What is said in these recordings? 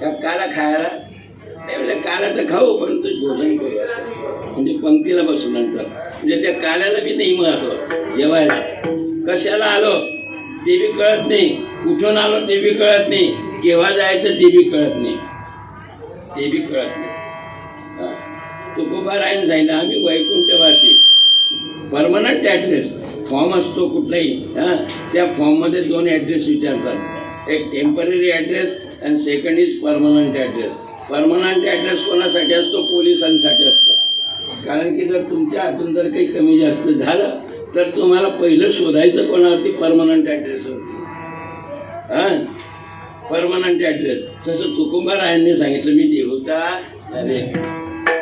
का काला खायला ते म्हणजे काला तर खाऊ परंतु भोजन करू असं म्हणजे पंक्तीला बसू नंतर. म्हणजे त्या काल्याला बी नाही महत्त्व. जेवायला. कशाला आलो? ते बी कळत नाही. कुठून आलो ते बी कळत नाही. केव्हा जायचं ते बी कळत नाही. ते बी कळत नाही. तुकोबारायण जाईल आम्ही वैकुंठवासी. परमनंट ॲड्रेस फॉर्म असतो कुठलाही. हां. त्या फॉर्ममध्ये दोन ॲड्रेस विचारतात. एक टेंपररी ॲड्रेस आणि second is permanent address permanent address कोणासाठी असतो? पोलिसांसाठी असतो. कारण की जर तुमच्या हातून जर काही कमी जास्त झालं तर तुम्हाला पहिलं शोधायचं कोणावरती? परमनंट ॲड्रेसवरती हां? परमनंट ॲड्रेस तसं तुकोबारायांनी सांगितलं मी देऊचा अरे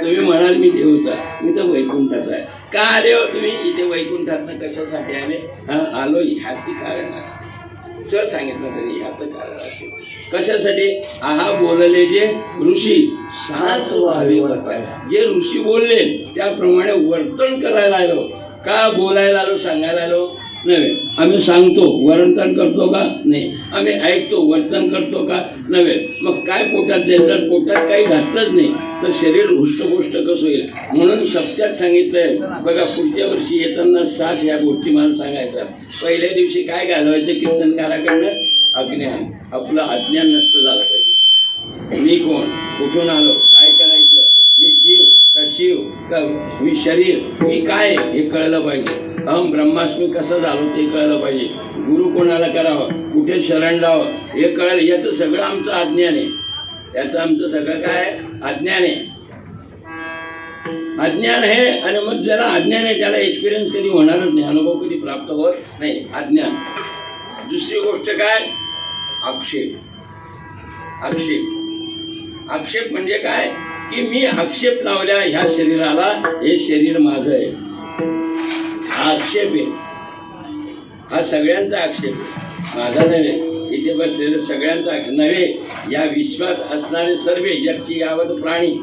तुम्ही म्हणाल मी देऊचा मी तर वैकुंठाचा आहे. का आले हो तुम्ही? इथे वैकुंठातनं कशासाठी आले? हा? आलो ह्याची कारण आहे. सर सांगितलं तरी याचं कारण असेल. कशासाठी? आहा बोलले जे ऋषी साच व्हावे वर्ताय जे ऋषी बोलले त्याप्रमाणे वर्तन करायला आलो. का बोलायला आलो सांगायला आलो? नव्हे आम्ही सांगतो वर्णन करतो का? नाही. आम्ही ऐकतो वर्तन करतो का? नव्हे. मग काय पोटात जाईल जर पोटात काही घातलंच नाही. तर शरीर हृष्टपुष्ट कसं होईल? म्हणून सत्यात सांगितलंय. बघा पुढच्या वर्षी येताना सात ह्या गोष्टी मला सांगायच्या. पहिल्या दिवशी काय घालवायचं कीर्तनकाराकडनं? अज्ञान. आपलं अज्ञान नष्ट झालं पाहिजे. मी कोण? कुठून आलो? काय करायचं? शिव मी शरीर मी काय हे कळलं पाहिजे. अहम ब्रह्मास्मी कसं झालो ते कळलं पाहिजे. गुरु कोणाला करावं? कुठे शरण लावं हे कळलं याचं सगळं आमचं अज्ञान आहे. याचं आमचं सगळं काय अज्ञान आहे. अज्ञान आहे आणि मग ज्याला अज्ञान आहे त्याला एक्सपिरियन्स कधी होणारच नाही. अनुभव कधी प्राप्त होत नाही. अज्ञान. दुसरी गोष्ट काय? आक्षेप. आक्षेप. आक्षेप म्हणजे काय? की मी आक्षेप लावल्या ह्या शरीराला हे शरीर माझं आहे. हा आक्षेप आहे. हा सगळ्यांचा आक्षेप आहे. माझा नव्हे इथे बसलेले सगळ्यांचा नव्हे या विश्वात असणारे सर्व याची यावत प्राणी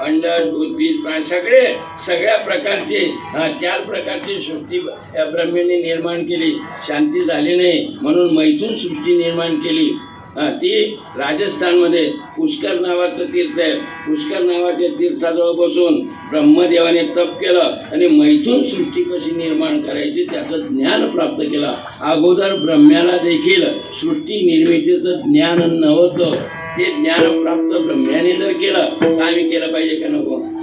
अंड उद्भिद प्राणी सगळे सगळ्या प्रकारचे हा, चार प्रकारची सृष्टी या ब्रह्मेने निर्माण केली. शांती झाली नाही म्हणून मैथून सृष्टी निर्माण केली. ती राजस्थानमध्ये पुष्कर नावाचं तीर्थ आहे. पुष्कर नावाच्या तीर्थाजवळ बसून ब्रह्मदेवाने तप केलं आणि मैथून सृष्टी कशी निर्माण करायची त्याचं ज्ञान प्राप्त केलं. अगोदर ब्रह्म्याला देखील सृष्टी निर्मितीचं ज्ञान नव्हतं. ते ज्ञान प्राप्त ब्रह्म्याने जर केलं तर आम्ही केलं पाहिजे का नको?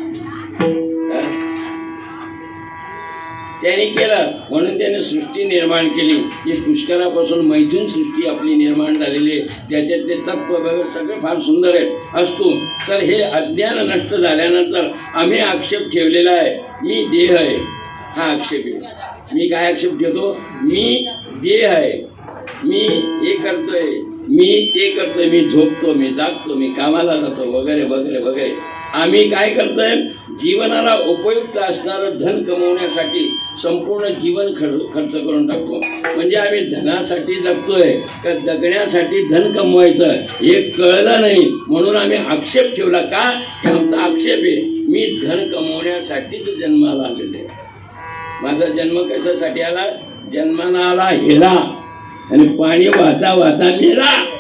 त्यांनी केलं. म्हणून त्याने सृष्टी निर्माण केली. ही पुष्करापासून मैथून सृष्टी आपली निर्माण झालेली आहे. त्याच्यात ते तत्व वगैरे सगळं फार सुंदर आहे असतो तर हे अज्ञान नष्ट झाल्यानंतर आम्ही आक्षेप ठेवलेला आहे. मी देह आहे. हा आक्षेप आहे. मी काय आक्षेप घेतो? मी देह आहे. मी हे करतोय. मी ते करतोय. मी झोपतो मी जागतो मी कामाला जातो वगैरे वगैरे वगैरे. आम्ही काय करतोय? जीवनाला उपयुक्त असणारं धन कमवण्यासाठी संपूर्ण जीवन खर्च खर्च करून टाकतो. म्हणजे आम्ही धनासाठी जगतोय का जगण्यासाठी धन कमवायचं हे कळलं नाही. म्हणून आम्ही आक्षेप ठेवला का? की आमचा आक्षेप आहे. मी धन कमवण्यासाठीच जन्माला आलेले आहे. माझा जन्म कशासाठी आला? जन्माला आला हेला. आणि पाणी वाहता वाहता नेला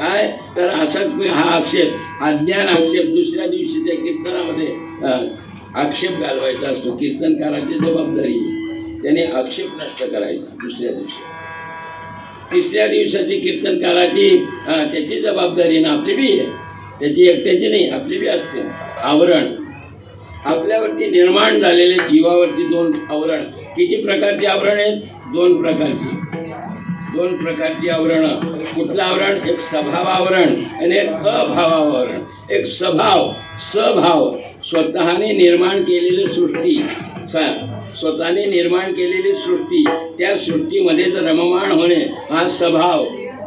काय? तर असा हा आक्षेप अज्ञान आक्षेप दुसऱ्या दिवशीच्या कीर्तनामध्ये आक्षेप घालवायचा असतो. कीर्तनकाराची जबाबदारी त्याने आक्षेप नष्ट करायचा दुसऱ्या दिवशी. तिसऱ्या दिवसाची कीर्तनकाराची त्याची जबाबदारी ना आपली बी आहे. त्याची एकट्याची नाही आपली बी असते. आवरण. आपल्यावरती निर्माण झालेले जीवावरती दोन आवरण. किती प्रकारची आवरण आहेत? दोन प्रकारची. दोन प्रकारची आवरणं. कुठलं आवरण एक स्वभाव आवरण आणि एक अभाव आवरण एक स्वभाव स्वभाव. स्वतःने निर्माण केलेली सृष्टी. स्वतःने निर्माण केलेली सृष्टी. त्या सृष्टीमध्ये रममाण होणे हा स्वभाव.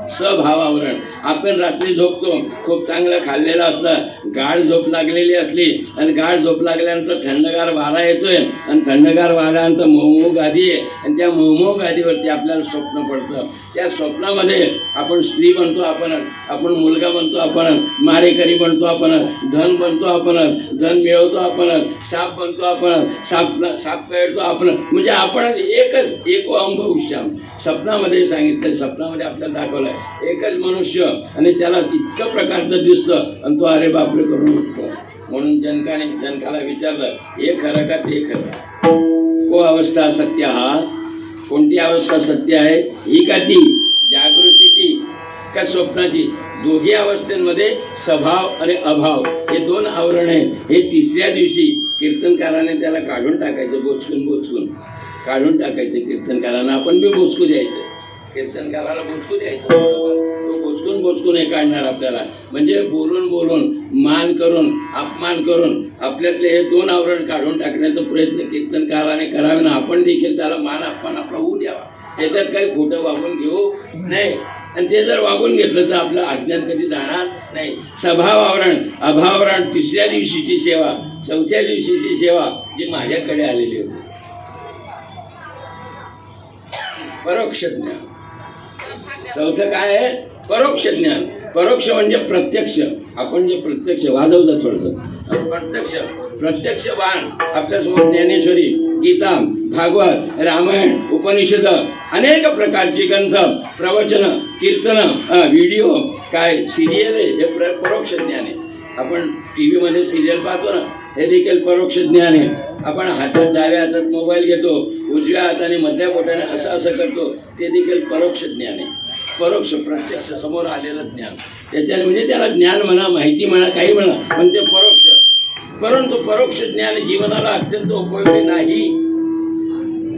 सभावावरण. आपण रात्री झोपतो. खूप चांगलं खाल्लेलं असलं गाढ झोप लागलेली असली आणि गाढ झोप लागल्यानंतर थंडगार वारा येतोय आणि थंडगार वाऱ्यानंतर मोमो गादी आहे आणि त्या मोमो गादीवरती आपल्याला स्वप्न पडतं. त्या स्वप्नामध्ये आपण स्त्री बनतो आपण आपण मुलगा बनतो आपण मारेकरी बनतो आपण धन बनतो आपण धन मिळवतो आपण साप बनतो आपण साप साप खेळतो आपण. म्हणजे आपण एकच एक अंग श्याम स्वप्नामध्ये सांगितलं स्वप्नामध्ये आपल्याला दाखवलं आहे एकच मनुष्य आणि त्याला इतकं प्रकारचं दिसतं आणि तो अरे बापरे करून उठतो. म्हणून जनकाने जनकाला विचारलं हे खरं का ते खरं? को अवस्था सत्य हा? कोणती अवस्था सत्य आहे? ही का ती? जागृतीची का स्वप्नाची? दोघी अवस्थेमध्ये स्वभाव आणि अभाव हे दोन आवरण आहेत. हे तिसऱ्या दिवशी कीर्तनकाराने त्याला काढून टाकायचं बोचकून बोचकून. काढून टाकायचं कीर्तनकारांना. आपण बी बोचकू द्यायचं. कीर्तनकाराला बोचकून द्यायचं. तो बोचकून बोचकून हे काढणार आपल्याला. म्हणजे बोलून बोलून मान करून अपमान करून आपल्यातले हे दोन आवरण काढून टाकण्याचा प्रयत्न कीर्तनकाराने करावे ना. आपण देखील त्याला मान अपमान आपला होऊ द्यावा. त्याच्यात काही खोटं वागून घेऊ नाही आणि ते जर वागून घेतलं तर आपलं अज्ञान कधी जाणार नाही. स्वभाव अभावरण तिसऱ्या दिवशीची सेवा चौथ्या दिवशीची सेवा जी माझ्याकडे आलेली होती. परोक्ष ज्ञान. चौथं काय आहे? परोक्ष ज्ञान. परोक्ष म्हणजे प्रत्यक्ष. आपण जे प्रत्यक्ष वाजवलं थोडंसं. प्रत्यक्ष. प्रत्यक्ष बाण आपल्यासमोर ज्ञानेश्वरी गीता भागवत रामायण उपनिषद अनेक प्रकारची ग्रंथ प्रवचन कीर्तन व्हिडिओ काय सिरियल आहे. हे प्र परोक्ष ज्ञान आहे. आपण टी व्हीमध्ये सिरियल पाहतो ना हे देखील परोक्ष ज्ञान आहे. आपण हातात डाव्या हातात मोबाईल घेतो उजव्या हाताने मधल्या बोटाने असं असं करतो ते देखील परोक्ष ज्ञान आहे. परोक्ष प्रत्यक्ष समोर आलेलं ज्ञान. त्याच्या म्हणजे त्याला ज्ञान म्हणा माहिती म्हणा काही म्हणा पण ते परोक्ष. परंतु परोक्ष ज्ञान जीवनाला अत्यंत उपयोगी नाही.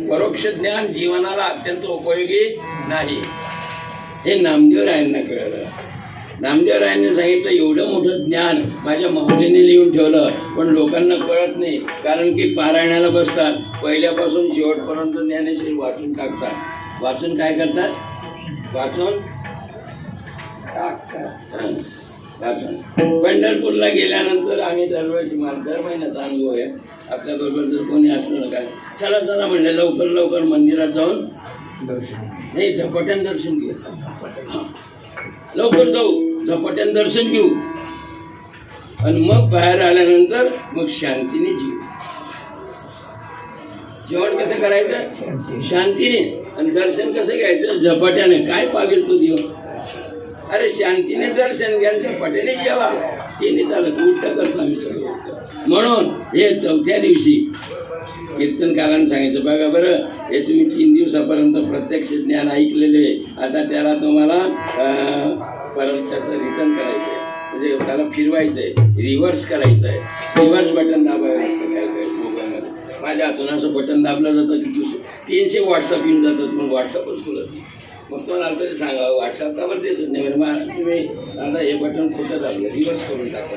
परोक्ष ज्ञान जीवनाला अत्यंत उपयोगी नाही. हे नामदेव रायांना कळलं. नामदेव रायांनी सांगितलं एवढं मोठं ज्ञान माझ्या माऊलीने लिहून ठेवलं पण लोकांना कळत नाही कारण की पारायणाला बसतात. पहिल्यापासून शेवटपर्यंत ज्ञानेश्वरी वाचून टाकतात. वाचून काय करतात? वाचून? पंढरपूरला गेल्यानंतर आम्ही दरवर्षी मला दर महिन्याचा अनुभव आहे. आपल्याबरोबर जर कोणी असलं ना काय? चला चला म्हणलं लवकर लवकर मंदिरात जाऊन नाही झपाट्यान दर्शन घेऊ. लवकर जाऊ झपाट्यान दर्शन घेऊ. आणि मग बाहेर आल्यानंतर मग शांतीने जीव जेवण कसं करायचं? शांतीने. आणि दर्शन कसं घ्यायचं? झपाट्याने. काय पागेल तू देव? अरे शांतीने दर्शन घ्या झपाट्याने जेवा. ते नाही चालत. उलट करतो आम्ही सगळं म्हणून हे चौथ्या दिवशी कीर्तनकारांनी सांगितलं बघा बरं हे तुम्ही तीन दिवसापर्यंत प्रत्यक्ष ज्ञान ऐकलेले आता त्याला तुम्हाला अं, रिटर्न करायचं आहे. म्हणजे त्याला फिरवायचं आहे. रिव्हर्स करायचं आहे. रिव्हर्स बटन दाबायला लागतं. काय करायचं? माझ्या हातून असं बटन दाबलं जातं की दुसरं. तीनशे व्हॉट्सअप येऊन जातात पण व्हॉट्सअपच खुलत नाही. मग कोणाला तरी सांगा व्हॉट्सअप का दिसत नाही? म्हणजे मग तुम्ही आता हे बटन खोटं दाबलं रिव्हर्स करून टाका.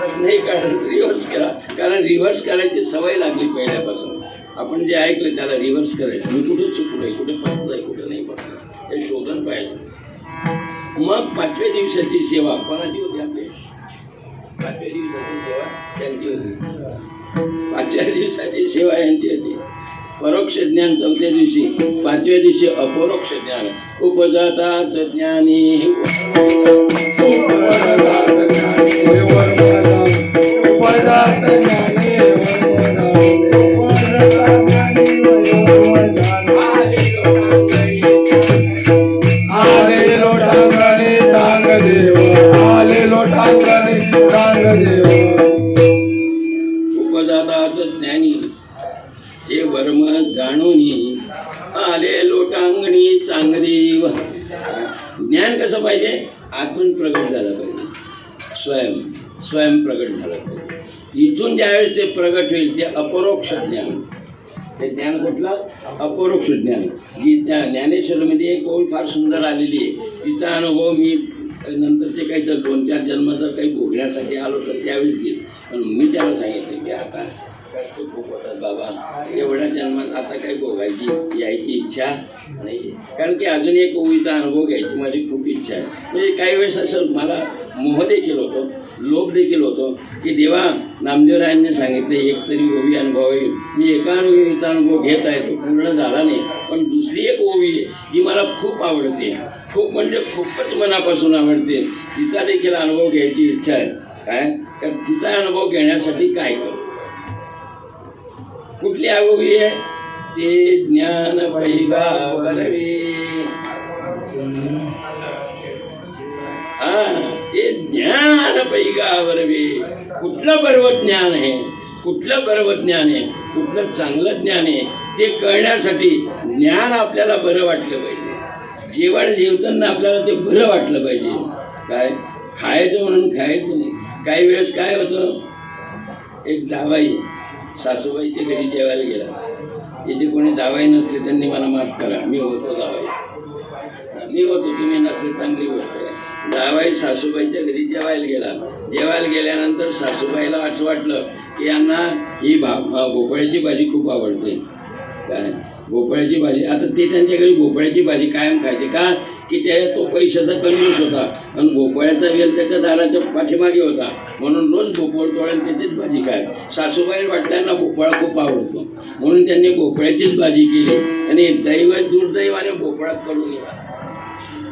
तर नाही कारण रिव्हर्स करा. कारण रिव्हर्स करायची सवय लागली पहिल्यापासून. आपण जे ऐकलं त्याला रिव्हर्स करायचं. मी कुठे चुकलोय कुठे पटलंय कुठे नाही पटलं हे शोधन पाहिजे मग पाचव्या दिवसाची सेवा कोणाची होती आपली? पाचव्या दिवसाची सेवा त्यांची होती. पाचव्या दिवसाची सेवा यांची होती. परोक्ष ज्ञान चौथ्या दिवशी पाचव्या दिवशी अपरोक्ष ज्ञान. उपजाताच ज्ञानी स्वयं प्रगट झालं पाहिजे. इथून ज्यावेळेस ते प्रगट होईल ते अपरोक्ष ज्ञान. ते ज्ञान कुठलं? अपरोक्ष ज्ञान. गीता ज्ञानेश्वरीमध्ये एक ओळ फार सुंदर आलेली आहे. तिचा अनुभव मी नंतरचे काही जर दोन चार जन्म जर काही भोगण्यासाठी आलो तर त्यावेळेस घेईल पण मी त्याला सांगितलं की आता खूप बाबा. एवढ्या जन्मात आता काही भोगायची यायची इच्छा नाही. कारण की अजून एक ओळीचा अनुभव घ्यायची माझी खूप इच्छा आहे. म्हणजे काही वेळेस असं मला मोह देखील होतो लोभ देखील होतो की देवा नामदेवरायांनी सांगितले एक तरी ओवी अनुभव मी एका ओवीचा अनुभव घेत आहे तो पूर्ण झाला नाही. पण दुसरी एक ओवी आहे जी मला खूप आवडते. खूप म्हणजे खूपच मनापासून आवडते. तिचा देखील अनुभव घ्यायची इच्छा आहे. काय? तर तिचा अनुभव घेण्यासाठी काय करू? कुठली आगोगी आहे? ते ज्ञान भैगा बलवे. हा ते ज्ञान पैगावर बे कुठलं पर्व ज्ञान आहे? कुठलं पर्व ज्ञान आहे? कुठलं चांगलं ज्ञान आहे? ते कळण्यासाठी ज्ञान आपल्याला बरं वाटलं पाहिजे. जेवण जेवताना आपल्याला ते बरं वाटलं पाहिजे. काय? खायचं म्हणून खायचं नाही. काही वेळेस काय होतं? एक जावाई सासूबाईच्या घरी जेवायला गेला. इथे कोणी दावाई नसले त्यांनी मला माफ करा. मी होतो दावाई मी होतो तुम्ही नसले चांगली गोष्ट आहे. दावाई सासूबाईच्या घरी जेवायला गेला. जेवायला गेल्यानंतर सासूबाईला असं वाटलं की यांना ही भा भा- भोपळ्याची भाजी खूप आवडते. काय भोपळ्याची भाजी आता ते त्यांच्या घरी भोपळ्याची भाजी कायम खायचे का? की त्या तो पैशाचा कन्व्हिन्स होता. आणि भोपळ्याचा वेल त्याच्या दाराच्या पाठीमागे होता. म्हणून रोज भोपळ तोळ्या त्याचीच भाजी काय सासूबाई वाटल्यांना भोपळा खूप आवडतो. म्हणून त्यांनी भोपळ्याचीच भाजी केली. आणि दैव दुर्दैवाने भोपळा करून गेला.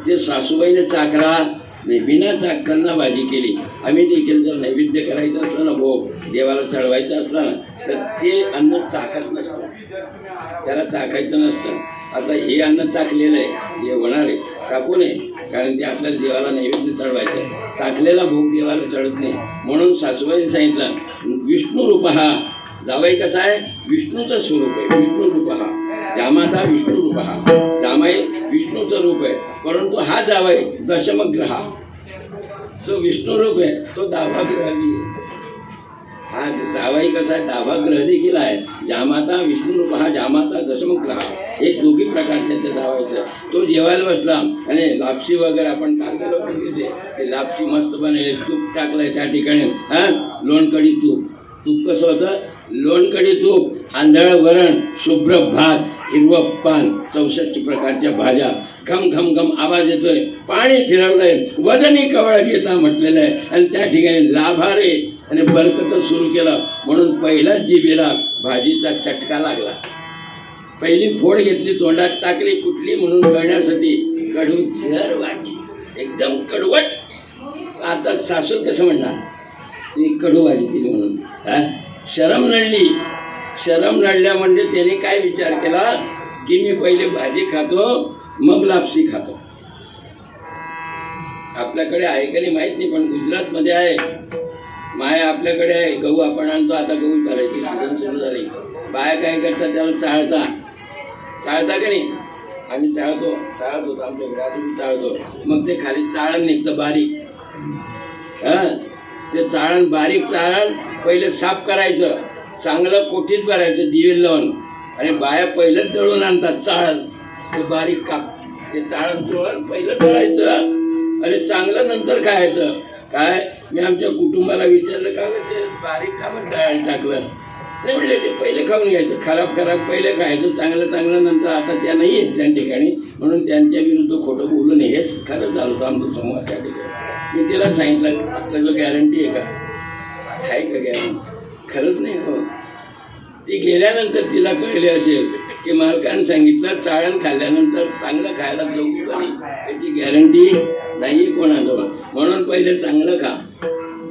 ते सासूबाईने चाकरा नाही बिना चाकरांना भाजी केली. आम्ही देखील जर नैवेद्य करायचं असलं ना भोग देवाला चढवायचं असलं ना तर ते अन्न चाकत नसतं. त्याला चाकायचं नसतं. आता हे अन्न चाकलेलं आहे जे होणार आहे. चाकू नये कारण ते आपल्याला देवाला नैवेद्य चढवायचं आहे. चाकलेला भोग देवाला चढत नाही. म्हणून सासूबाईने सांगितलं विष्णू रूप. हा जावाई कसा आहे? विष्णूचं स्वरूप आहे. विष्णू रूप. हा जामाचा विष्णू रूप. हा जामाई विष्णूचं रूप आहे. परंतु हा जावाई दशमग्रह. जो विष्णू रूप आहे तो दावा हा जावाई कसा आहे? दावा ग्रह देखील आहे. जामाता विष्णू रूप हा जामाता दशमग्रह. एक दोघी प्रकारचे त्या धावायचं तो जेवायला बसला आणि लापशी वगैरे आपण काल गेलो तिथे ते लापशी मस्त बनेल तूप टाकलंय त्या ठिकाणी. हा? लोणकडी तूप. तूप कसं होतं? लोणकडी तूप आंधळ वरण शुभ्र भात हिरवं पान चौसष्ट प्रकारच्या भाज्या. घम घम घम आवाज येतोय. पाणी फिरवलंय वजनी कवळ घेता म्हटलेलं आहे. आणि त्या ठिकाणी लाभारे. आणि बरकत सुरू केलं. म्हणून पहिलाच जिबेला भाजीचा चटका लागला. पहिली फोड घेतली तोंडात टाकली कुठली म्हणून कळण्यासाठी कडू झर भाजी एकदम कडवट. आता सासू कसं म्हणणार? ती कडू भाजी केली म्हणून. हा? शरम नडली शरम नडल्या म्हणजे त्याने काय विचार केला? की मी पहिले भाजी खातो मग लापसी खातो. आपल्याकडे आहे का नाही माहीत नाही पण गुजरातमध्ये आहे. माया आपल्याकडे आहे. गहू आपण आणतो. आता गहू भरायची सीझन सुरू झाली. बाया काय करतात त्याला चाळता? चाळता का नाही? आम्ही चाळतो चाळत होतो आमच्या घरात चाळतो मग ते खाली चाळण निघतं बारीक. हा? ते चाळण बारीक चाळण पहिले साफ करायचं. चांगलं कोठीत भरायचं दिवे लावून. आणि बाया पहिलं दळून आणतात चाळण. ते बारीक काप. ते चाळण चोळण पहिलं दळायचं आणि चांगलं नंतर खायचं. काय? मी आमच्या कुटुंबाला विचारलं का गं ते बारीक का बरं टाकलं? नाही म्हणले ते पहिले खाऊन घ्यायचं. खराब खराब पहिले खायचं. चांगलं चांगलं नंतर आता त्या नाही आहेत त्या ठिकाणी. म्हणून त्यांच्या विरुद्ध खोटं बोलू नये हेच खरंच झालं होतं आमचं समूह त्या ठिकाणी. मी तिला सांगितलं आपल्याला गॅरंटी आहे का? आहे का गॅरंटी खरंच नाही हो. ती गेल्यानंतर तिला कळले असेल की मालकानं सांगितलं चाळण खाल्ल्यानंतर चांगलं खायला जाऊ का नाही त्याची गॅरंटी नाही आहे कोणाजवळ. म्हणून पहिले चांगलं खा.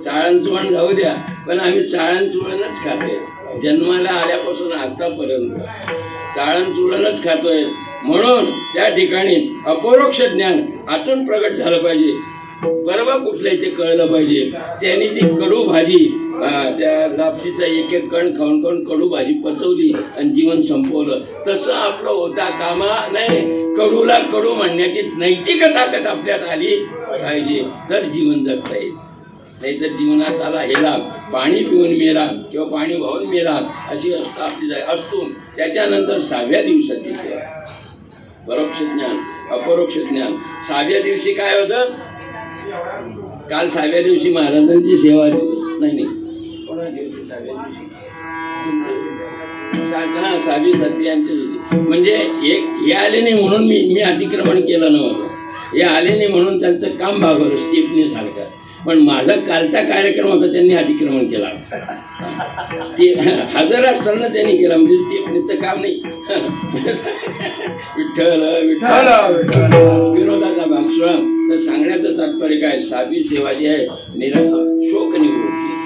चाळण चुवण जाऊ द्या पण आम्ही चाळण चुळणच खाते जन्माला आल्यापासून आतापर्यंत चाळण चुळणच खातोय. म्हणून त्या ठिकाणी अपरोक्ष ज्ञान आतून प्रगट झालं पाहिजे. परवा कुठलंय ते कळलं पाहिजे. त्यांनी ती कडू भाजी त्या लापशीचा एक एक कण खाऊन खाऊन कडू भाजी पचवली आणि जीवन संपवलं. तसं आपलं होता कामा नाही. कडूला कडू म्हणण्याची नैतिक ताकद आपल्यात आली पाहिजे. तर जीवन जगता येईल. नाहीतर जीवनात आला हेला पाणी पिऊन मेला किंवा पाणी वाहून मेला अशी असतं आपली जाय असतो त्याच्यानंतर सहाव्या दिवसाची सेवा. परोक्ष ज्ञान अपरोक्ष ज्ञान. सहाव्या दिवशी काय होतं? काल सहाव्या दिवशी महाराजांची सेवा नाही नाही. कोणाची होती सहाव्या दिवशी? सहावी सातवी यांची होती. म्हणजे एक हे आले नाही म्हणून मी मी अतिक्रमण केलं नव्हतं. हे आले नाही म्हणून त्यांचं काम भागवलं स्टीपने सारखं पण माझा कालचा कार्यक्रम होता त्यांनी अतिक्रमण केला. ते हजर असताना त्यांनी केला म्हणजे स्टेपनीचं काम नाही. विठ्ठल विठ्ठल. विनोदाचा भाग सोळा तर सांगण्याचं तात्पर्य काय? साधी सेवा जी आहे निर शोक निवृत्ती.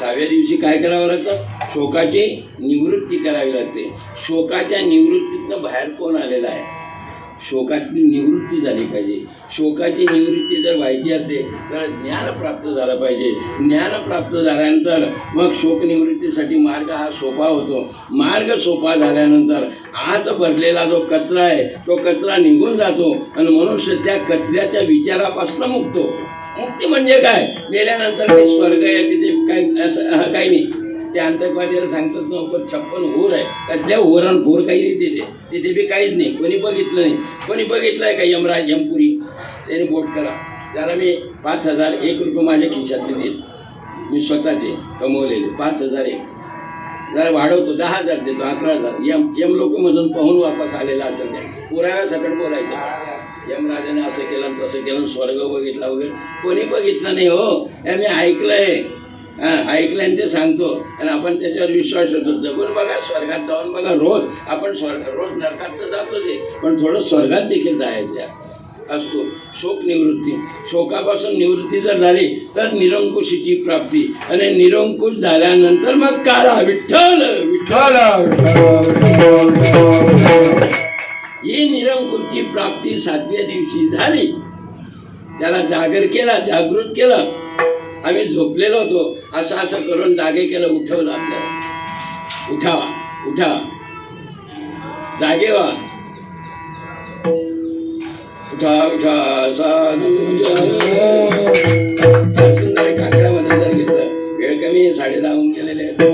सहाव्या दिवशी काय करावं लागतं? शोकाची निवृत्ती करावी लागते. शोकाच्या निवृत्तीतनं बाहेर कोण आलेला आहे? शोकातली निवृत्ती झाली पाहिजे. शोकाची निवृत्ती जर व्हायची असेल तर ज्ञान प्राप्त झालं पाहिजे. ज्ञान प्राप्त झाल्यानंतर मग शोक निवृत्तीसाठी मार्ग हा सोपा होतो. मार्ग सोपा झाल्यानंतर आत भरलेला जो कचरा आहे तो कचरा निघून जातो आणि मनुष्य त्या कचऱ्याच्या विचारापासून मुक्त मुक्ती म्हणजे काय? गेल्यानंतर ते स्वर्ग आहे तिथे काही असं काही नाही. ते आतंकवादीला सांगतात ना पण छप्पन होर आहे. कसल्या होरण होर काही नाही तिथे. तिथे बी काहीच नाही. कोणी बघितलं नाही. कोणी बघितलं आहे का यमराज यमपुरी? त्याने बोट करा. त्याला मी पाच हजार एक रुपये माझ्या खिशातले देईल मी स्वतःचे कमवलेले. पाच हजार एक. जरा वाढवतो. दहा हजार देतो. अकरा हजार. यम यम लोकमधून पाहून वापस आलेला असेल त्या पुराव्या सकट बोलायचं. यमराजाने असं केलं तसं केलं स्वर्ग बघितला वगैरे. कोणी बघितलं नाही हो. हे मी ऐकलंय. आहे ऐकलंय आणि ते सांगतो. आणि आपण त्याच्यावर विश्वास ठेवतो. जगून बघा स्वर्गात जाऊन बघा रोज. आपण स्वर्ग रोज नरकात तर जातो ते पण थोडं स्वर्गात देखील जायचं असतो. शोक निवृत्ती. शोकापासून निवृत्ती जर झाली तर निरंकुशीची प्राप्ती. आणि निरंकुश झाल्यानंतर मग काळा विठ्ठल विठ्ठल. ही निरंकुशची प्राप्ती सातव्या दिवशी झाली. त्याला जागर केला जागृत केलं. आम्ही झोपलेलो होतो. असं असं करून जागे केलं उठवलं आपल्याला. उठावा उठा जागे व्हा उठा उठा साधू सुंदर काकड्यामध्ये जर घेतलं वेळ कमी आहे, साडे दहा होऊन गेलेले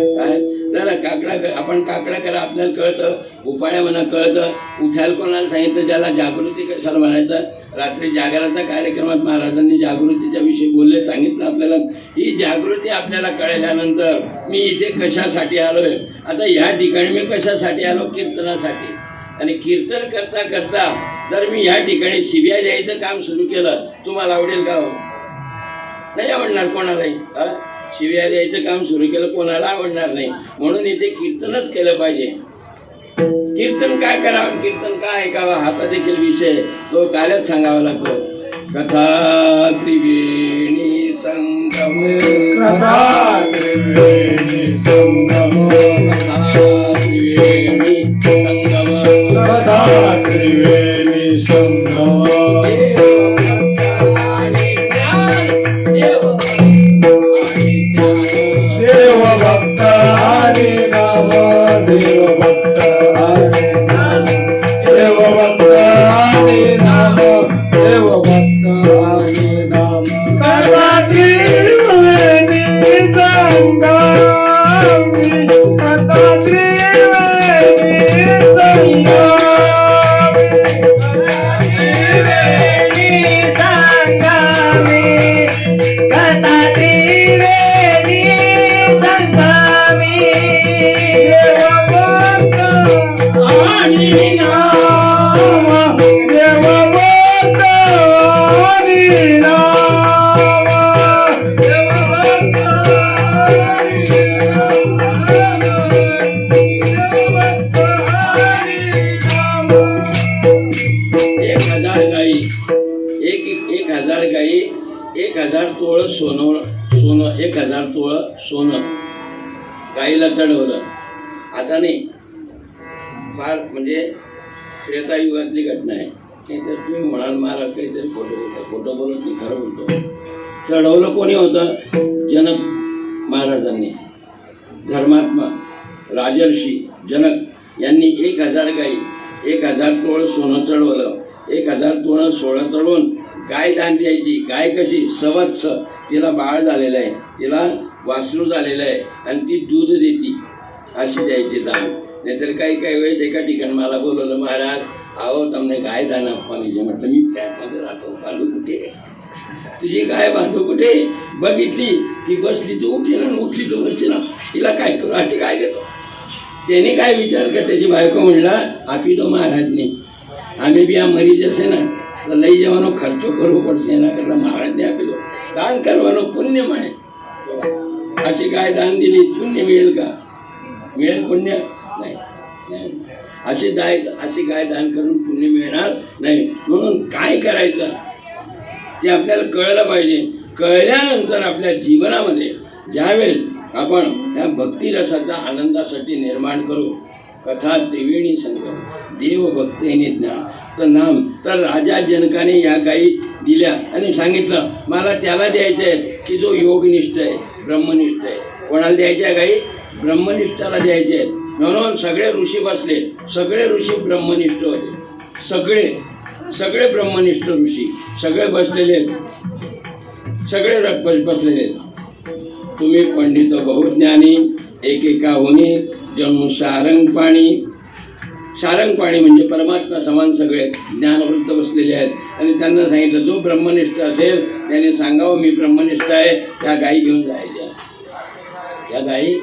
आपण काकडा करा आपल्याला कळतं उपाया म्हणा कळतं. उठायला कोणाला सांगितलं ज्याला जागृती कशाला म्हणायचं? रात्री जागराच्या कार्यक्रमात महाराजांनी जागृतीच्या विषयी बोलले सांगितलं आपल्याला. ही जागृती आपल्याला कळल्यानंतर मी इथे कशासाठी आलोय? आता ह्या ठिकाणी मी कशासाठी आलो? कीर्तनासाठी. आणि कीर्तन करता करता जर मी ह्या ठिकाणी शिव्या द्यायचं काम सुरू केलं तुम्हाला आवडेल का हो? नाही आवडणार कोणालाही हा? शिव्या द्यायचं काम सुरू केलं कोणाला आवडणार नाही. म्हणून इथे कीर्तनच केलं पाहिजे. कीर्तन काय करावं? कीर्तन काय ऐकावं? हाचा देखील विषय. तो कालच सांगावा लागतो. कथा त्रिवेणी संगम. कथा त्रिवेणी संगम. कथा त्रिवेणी तुम्ही म्हणाल महाराज काहीतरी खोटं बोलतो. खोटं बोलत नाही खरं बोलतो. चढवलं कोणी होतं? जनक महाराजांनी. धर्मात्मा राजर्षी जनक यांनी एक हजार गाई एक हजार तोळ सोनं चढवलं. एक हजार तोळ सोळं चढवून गाय दान द्यायची. गाय कशी? सवत्स. तिला बाळ झालेलं आहे. तिला वासरू झालेलं आहे. आणि ती दूध देती. अशी द्यायची दान. नाहीतर काही काही वेळेस एका ठिकाणी मला बोलवलं महाराज अहो તમને गाय दान આપવાની म्हटलं मी फ्लॅटमध्ये राहतो बांधू कुठे तुझी गाय बांधू कुठे बघितली ती बसली तू उठली ना उठली तू बसली ना तिला काय करू अशी गाय देतो त्याने काय विचार कर त्याची बायको म्हणला આપી દો મહારાજને અમે બી આ મરી જશે ને તો લઈ જવાનો ખર્ચો કરવો પડશે એના કરતાં મહારાજને આપી દો દાન કરવાનો પુણ્ય મળે अशी गाय दान दिली पुण्य मिळेल का मिळेल पुण्य नाही असे अशी असे अशी गाय दान करून पुण्य मिळणार नाही. म्हणून काय करायचं? ते आपल्याला कळलं पाहिजे. कळल्यानंतर आपल्या जीवनामध्ये ज्यावेळेस आपण त्या भक्तिरसाचा आनंदासाठी निर्माण करू कथा त्रिवेणी संगम देव भक्तीने ज्ञान तर नाम तर राजा जनकाने या गायी दिल्या आणि सांगितलं मला त्याला द्यायचं आहे की जो योगनिष्ठ आहे ब्रह्मनिष्ठ आहे. कोणाला द्यायच्या गायी? ब्रह्मनिष्ठाला द्यायचे आहेत. म्हणून सगळे ऋषी बसले. सगळे ऋषी ब्रह्मनिष्ठ होते. सगळे सगळे ब्रह्मनिष्ठ ऋषी. सगळे बसलेले आहेत. सगळे रथ बसलेले आहेत. तुम्ही पंडित बहुज्ञानी एकेका होणे जणू सारंग पाणी. सारंग पाणी म्हणजे परमात्मा समान सगळे ज्ञानवृत्त बसलेले आहेत. आणि त्यांना सांगितलं जो ब्रह्मनिष्ठ असेल त्याने सांगावं मी ब्रह्मनिष्ठ आहे. त्या गायी घेऊन जायच्या. त्या गायी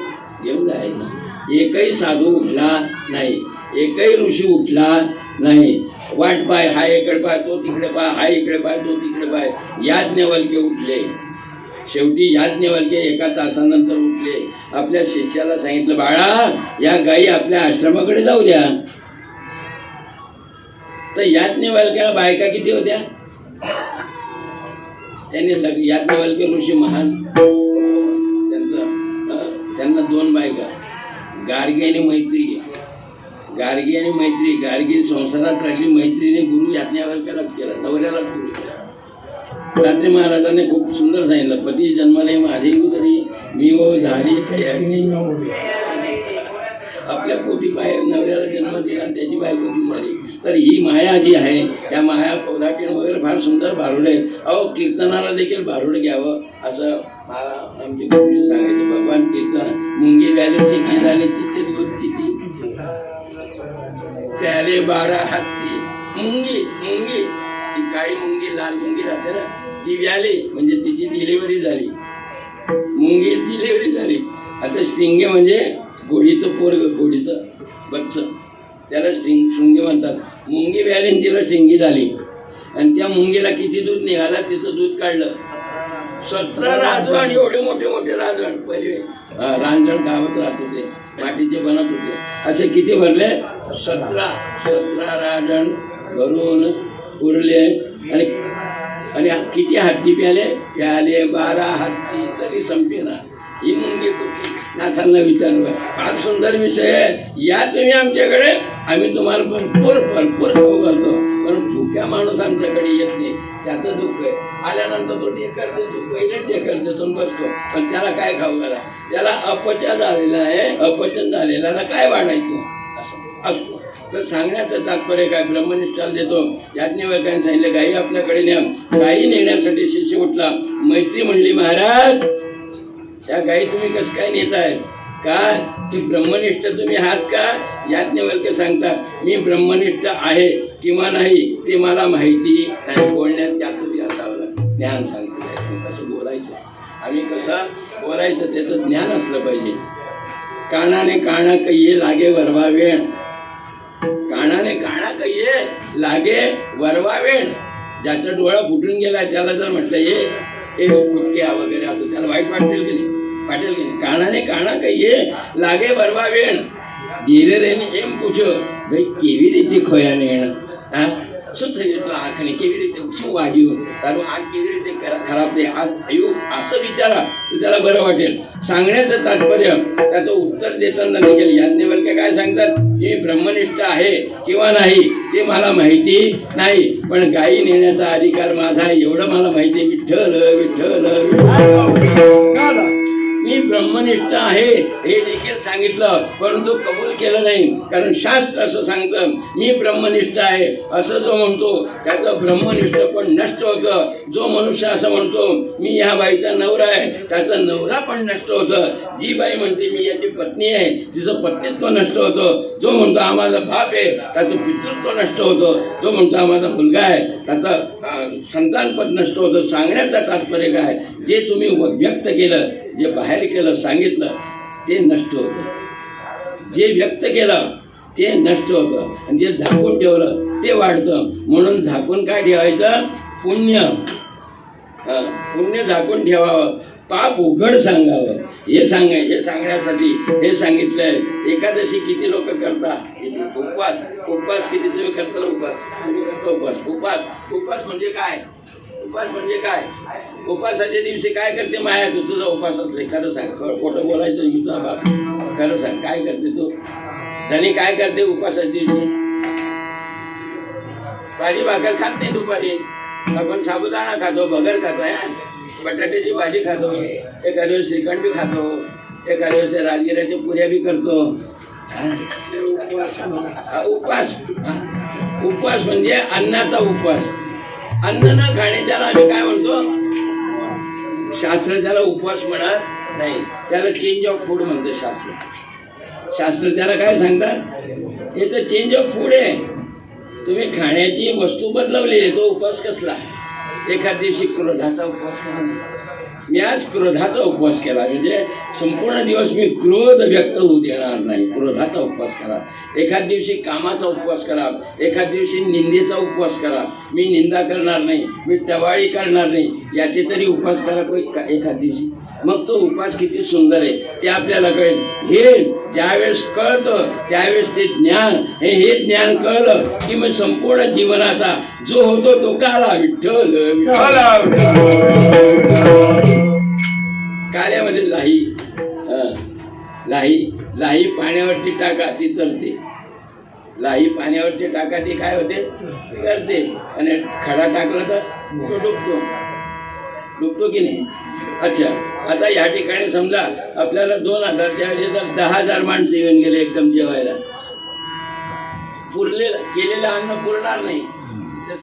घेऊन जायच्या. एकही साधू उठला नाही. एकही ऋषी उठला नाही. वाट पाय हा इकडे पाय तो तिकडे पाय हा इकडे पाय तो तिकडे पाय. याज्ञवल्के उठले. शेवटी याज्ञवल्के एका तासानंतर उठले. आपल्या शिष्याला सांगितलं बाळा या गायी आपल्या आश्रमाकडे जाऊ द्या. तर याज्ञवल्क्याला बायका किती होत्या? त्यांनी याज्ञवल्के ऋषी महान. त्यांचं त्यांना दोन बायका. गार्गी आणि मैत्री. गार्गी आणि मैत्री. गार्गी संसारात राहिली मैत्रीने गुरु याज्ञवल्क्यालाच केला नवऱ्यालाच गुरु केला. रात्री महाराजांनी खूप सुंदर सांगितलं पती जन्माने माझी उदरी मी ओ झाली. आपल्या पोटी बाहेर नवऱ्याला जन्म दिला आणि त्याची बायको ती तर ही माया जी आहे त्या माया कोल्हाटीन वगैरे फार सुंदर भारुड आहे अहो कीर्तनाला देखील भारुड घ्यावं असं मला आमची गोष्टी सांगायचे. भगवान कीर्तन मुंगी व्यालेची की झाली तिचे दूध ती प्याले बारा हत्ती मुंगी मुंगी. ती काळी मुंगी लाल मुंगी राहते ना ती व्याली म्हणजे तिची डिलिव्हरी झाली. मुंगी डिलिव्हरी झाली. आता श्रिंगे म्हणजे घोडीचं पोरग घोडीचं बच्च. त्याला शिंग शिंगी म्हणतात. मुंगी व्यालीन तिला शिंगी झाली. आणि त्या मुंगीला किती दूध निघाला तिचं दूध काढलं. सतरा राजवण एवढे मोठे मोठे राजवण. पहिले रांजण गावात राहत होते. मातीचे बनत होते. असे किती भरले? सतरा. सतरा राजण भरून उरले. आणि आणि किती हत्ती प्याले? प्याले बारा हत्ती. तरी संपेना. ही मुंगी कुठली? नाथांना विचारू फार सुंदर विषय आहे. या तुम्ही आमच्याकडे आम्ही तुम्हाला भरपूर भरपूर खाऊ घालतो. पण भुक्या माणूस आमच्याकडे येत नाही. त्याचं दुःख आहे. आल्यानंतर तो ढेकर देतो. पहिलेच ढेकर देतो बसतो. पण त्याला काय खाऊ घाला? त्याला अपचन झालेला आहे. अपचन झालेला काय वाढायचं? असं असतो. तर सांगण्याचं तात्पर्य काय? ब्रह्मनिष्ठाला देतो. याज्ञवल्क्याने सांगितलं गाई आपल्याकडे न्या. गाई नेण्यासाठी शिष्य उठला. मैत्री म्हणली महाराज त्या गाई तुम्ही कसं काय नेताय? का? ती ब्रह्मनिष्ठ तुम्ही आहात का? याज्ञवल्क्य सांगतात मी ब्रह्मनिष्ठ आहे किंवा नाही ते मला माहिती नाही बोलण्यात जागृती असावं लागतं. ज्ञान सांगते कसं बोलायचं? आम्ही कसं बोलायचं त्याचं ज्ञान असलं पाहिजे. कानाने काना ये लागे वरवा वेण कानाने काना ये लागे वरवा वेण ज्याचा डोळा फुटून गेला त्याला जर म्हटलं ये हे फुटक्या वगैरे असं त्याला वाईट वाटेल की नाही? वाटेल की नहीं कानाने काना કહીએ લાગે બરવા વેણ ધીરે રહીને એમ પૂછો ભાઈ કેવી રીતે ખોયા ને એણે હા શું થયું તો આંખને કેવી રીતે શું વાગ્યું તારું આંખ કેવી રીતે ખરા- ખરાબ થઈ આ થયું असं विचारा तर त्याला बरं वाटेल सांगण्याचं तात्पर्य त्याचं उत्तर देताना देखील याज्ञवल्क्य काय सांगतात हे ब्रह्मनिष्ठ आहे किंवा नाही ते मला माहिती नाही पण गायी नेण्याचा अधिकार माझा आहे एवढं मला माहिती आहे विठ्ठल विठ्ठल विठ्ठल मी ब्रह्मनिष्ठ आहे हे देखील सांगितलं. परंतु कबूल केलं नाही. कारण शास्त्र असं सांगतं मी ब्रह्मनिष्ठ आहे. असं जो म्हणतो त्याचं ब्रह्मनिष्ठ पण नष्ट होतं. जो मनुष्य असं म्हणतो मी ह्या बाईचा नवरा आहे त्याचा नवरा पण नष्ट होतं. जी बाई म्हणते मी याची पत्नी आहे तिचं पत्नीत्व नष्ट होतं. जो म्हणतो आम्हाला बाप आहे त्याचं पितृत्व नष्ट होतं. जो म्हणतो आम्हाला मुलगा आहे त्याचं संतानपद नष्ट होतं. सांगण्याचं तात्पर्य काय? जे तुम्ही व्यक्त केलं जे बाहेर केलं सांगितलं ते नष्ट होतं. जे व्यक्त केलं ते नष्ट होतं. आणि जे झाकून ठेवलं ते वाढतं. म्हणून झाकून काय ठेवायचं? पुण्य. पुण्य झाकून ठेवावं. पाप उघड सांगावं. हे सांगायचे सांगण्यासाठी हे सांगितलंय. एकादशी किती लोक करतात? उपवास. उपवास किती तुम्ही करता उपवास. उपवास. उपवास. उपवास म्हणजे काय? उपास म्हणजे काय? उपासाच्या दिवशी काय करते माया? तू तुझा उपासाच आहे खरं सांग खोटं बोलायचं युद्धा बाप. खरं सांग काय करते तू? धनी काय करते उपासाच्या दिवशी? भाजी भाकर खात नाही दुपारी. आपण साबुदाणा खातो भगर खातो या बटाट्याची भाजी खातो. एखाद्या वेळेस श्रीखंड खातो. एखाद्या वेळेस राजगिऱ्याच्या पुऱ्या बी करतो. उपवास उपवास उपवास म्हणजे अन्नाचा उपवास अन्न न खाणे त्याला आम्ही काय म्हणतो? शास्त्र त्याला उपवास म्हणत नाही. त्याला चेंज ऑफ फूड म्हणतं शास्त्र. शास्त्र त्याला काय सांगतात? हे तर चेंज ऑफ फूड आहे. तुम्ही खाण्याची वस्तू बदलवली आहे तो उपवास कसला? एखाद दिवशी क्रोधाचा उपवास करा मी आज क्रोधाचा उपवास केला. म्हणजे संपूर्ण दिवस मी क्रोध व्यक्त होऊ देणार नाही. क्रोधाचा उपवास करा. एखाद दिवशी कामाचा उपवास करा. एखाद दिवशी निंदेचा उपवास करा. मी निंदा करणार नाही. मी टवाळी करणार नाही. याचे तरी उपवास करा कोई एखाद दिवशी. मग तो उपवास किती सुंदर आहे. ते आपल्याला कळेल. हे ज्यावेळेस कळतं त्यावेळेस ते ज्ञान हे हे ज्ञान कळलं की मग संपूर्ण जीवनाचा जो होतो तो काला विठ्ठल कार्यामध्ये लाही. लाही लाही पाण्यावरती टाका ती तरते लाही पाण्यावरती टाका ती काय होते? करते आणि खडा टाकला तर तो डुबतो. डुबतो की नाही? अच्छा. आता या ठिकाणी समजा आपल्याला दोन हजारच्या जर दहा हजार माणसं येऊन गेले एकदम जेवायला. पुरले केलेलं अन्न पुरणार नाही.